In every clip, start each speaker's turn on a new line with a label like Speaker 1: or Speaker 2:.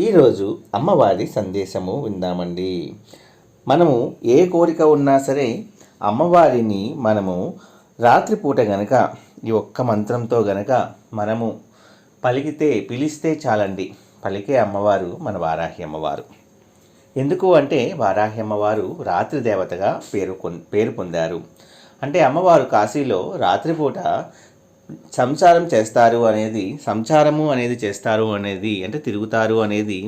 Speaker 1: ఈరోజు అమ్మవారి సందేశము విందామండి. మనము ఏ కోరిక ఉన్నా సరే అమ్మవారిని మనము రాత్రిపూట గనక ఈ ఒక్క మంత్రంతో గనక మనము పలికితే పిలిస్తే చాలండి. పలికే అమ్మవారు మన వారాహి అమ్మవారు. ఎందుకు అంటే వారాహి అమ్మవారు రాత్రి దేవతగా పేరు పేరు పొందారు. అంటే అమ్మవారు కాశీలో రాత్రిపూట సంసారం చేస్తారు అనేది సంచారము అనేది చేస్తారు అనేది అంటే తిరుగుతారు అనేది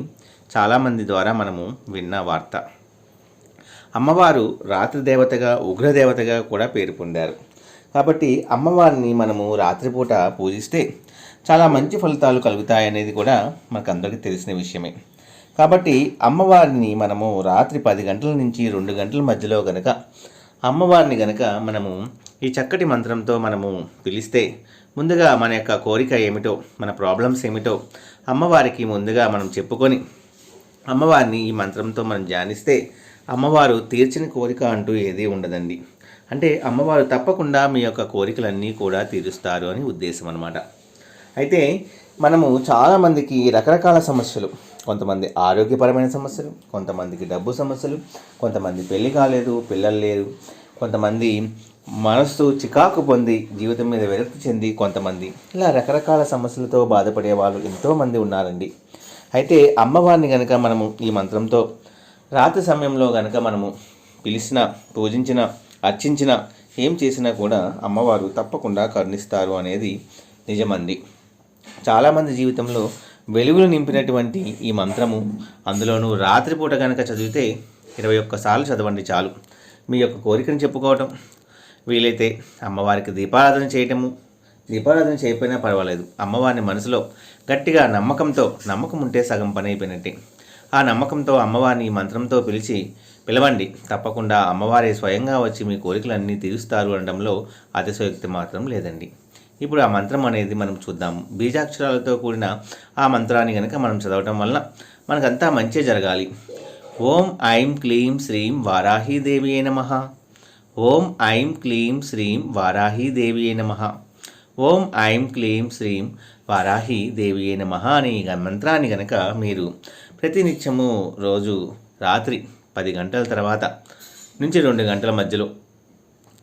Speaker 1: చాలామంది ద్వారా మనము విన్న వార్త. అమ్మవారు రాత్రి దేవతగా ఉగ్రదేవతగా కూడా పేరు పొందారు. కాబట్టి అమ్మవారిని మనము రాత్రిపూట పూజిస్తే చాలా మంచి ఫలితాలు కలుగుతాయనేది కూడా మనకు అందరికీ తెలిసిన విషయమే. కాబట్టి అమ్మవారిని మనము రాత్రి పది గంటల నుంచి రెండు గంటల మధ్యలో గనక అమ్మవారిని గనక మనము ఈ చక్కటి మంత్రంతో మనము పిలిస్తే ముందుగా మన యొక్క కోరిక ఏమిటో మన ప్రాబ్లమ్స్ ఏమిటో అమ్మవారికి ముందుగా మనం చెప్పుకొని అమ్మవారిని ఈ మంత్రంతో మనం ధ్యానిస్తే అమ్మవారు తీర్చిన కోరిక అంటూ ఏదీ ఉండదండి. అంటే అమ్మవారు తప్పకుండా మీ యొక్క కోరికలన్నీ కూడా తీరుస్తారు అని ఉద్దేశం అనమాట అయితే మనము చాలామందికి రకరకాల సమస్యలు కొంతమంది ఆరోగ్యపరమైన సమస్యలు కొంతమందికి డబ్బు సమస్యలు కొంతమంది పెళ్ళి కాలేదు పిల్లలు లేరు కొంతమంది మనస్సు చికాకు పొంది జీవితం మీద విరక్తి చెంది కొంతమంది ఇలా రకరకాల సమస్యలతో బాధపడే వాళ్ళు ఎంతోమంది ఉన్నారండి. అయితే అమ్మవారిని కనుక మనము ఈ మంత్రంతో రాత్రి సమయంలో కనుక మనము పిలిచిన పూజించిన అర్చించిన ఏం చేసినా కూడా అమ్మవారు తప్పకుండా కరుణిస్తారు అనేది నిజమంది చాలామంది జీవితంలో వెలుగులు నింపినటువంటి ఈ మంత్రము అందులోనూ రాత్రిపూట కనుక చదివితే ఇరవై ఒక్కసార్లు చదవండి చాలు. మీ యొక్క కోరికను చెప్పుకోవటం. వీలైతే అమ్మవారికి దీపారాధన చేయటము. దీపారాధన చేయకపోయినా పర్వాలేదు. అమ్మవారిని మనసులో గట్టిగా నమ్మకంతో నమ్మకం ఉంటే సగం పని అయిపోయినట్టే. ఆ నమ్మకంతో అమ్మవారిని మంత్రంతో పిలిచి పిలవండి తప్పకుండా అమ్మవారే స్వయంగా వచ్చి మీ కోరికలన్నీ తీరుస్తారు అనడంలో అతిశయోక్తి మాత్రం లేదండి. ఇప్పుడు ఆ మంత్రం అనేది మనం చూద్దాం. బీజాక్షరాలతో కూడిన ఆ మంత్రాన్ని కనుక మనం చదవటం వలన మనకంతా మంచి జరగాలి. ఓం ఐం క్లీం శ్రీం వారాహీదేవి నమ. ఓం ఐం క్లీం శ్రీం వారాహీదేవి నమ. ఓం ఐం క్లీం శ్రీం వారాహి నమ అనే మంత్రాన్ని గనక మీరు ప్రతినిత్యము రోజు రాత్రి పది గంటల తర్వాత నుంచి రెండు గంటల మధ్యలో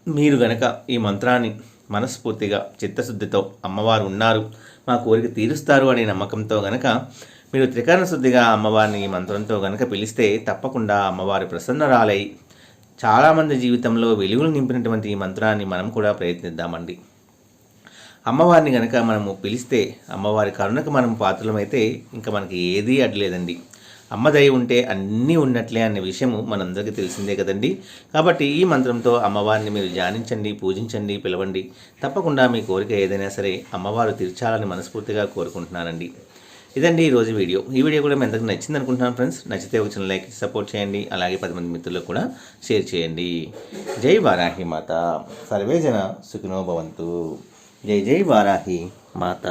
Speaker 1: మీరు గనక ఈ మంత్రాన్ని మనస్ఫూర్తిగా చిత్తశుద్ధితో అమ్మవారు ఉన్నారు మా కోరిక తీరుస్తారు అనే నమ్మకంతో గనక మీరు త్రికరణ శుద్ధిగా అమ్మవారిని ఈ మంత్రంతో గనక పిలిస్తే తప్పకుండా అమ్మవారి ప్రసన్నరాలై చాలామంది జీవితంలో వెలుగులు నింపినటువంటి ఈ మంత్రాన్ని మనం కూడా ప్రయత్నిద్దామండి. అమ్మవారిని కనుక మనము పిలిస్తే అమ్మవారి కరుణకు మనం పాత్రలమైతే ఇంకా మనకి ఏదీ అడ్లేదండి అమ్మదయ ఉంటే అన్నీ ఉన్నట్లే అనే విషయము మనందరికీ తెలిసిందే కదండి. కాబట్టి ఈ మంత్రంతో అమ్మవారిని మీరు ధ్యానించండి పూజించండి పిలవండి. తప్పకుండా మీ కోరిక ఏదైనా సరే అమ్మవారు తీర్చాలని మనస్ఫూర్తిగా కోరుకుంటున్నానండి. ఇదండి ఈరోజు వీడియో. ఈ వీడియో కూడా మీ అందరికి నచ్చింది అనుకుంటున్నాను ఫ్రెండ్స్. నచ్చితే వచ్చిన లైక్ సపోర్ట్ చేయండి. అలాగే పది మంది మిత్రులకు కూడా షేర్ చేయండి. జై వారాహి మాత. సర్వేజన సుఖినో భవంతు. జై జై వారాహి మాత.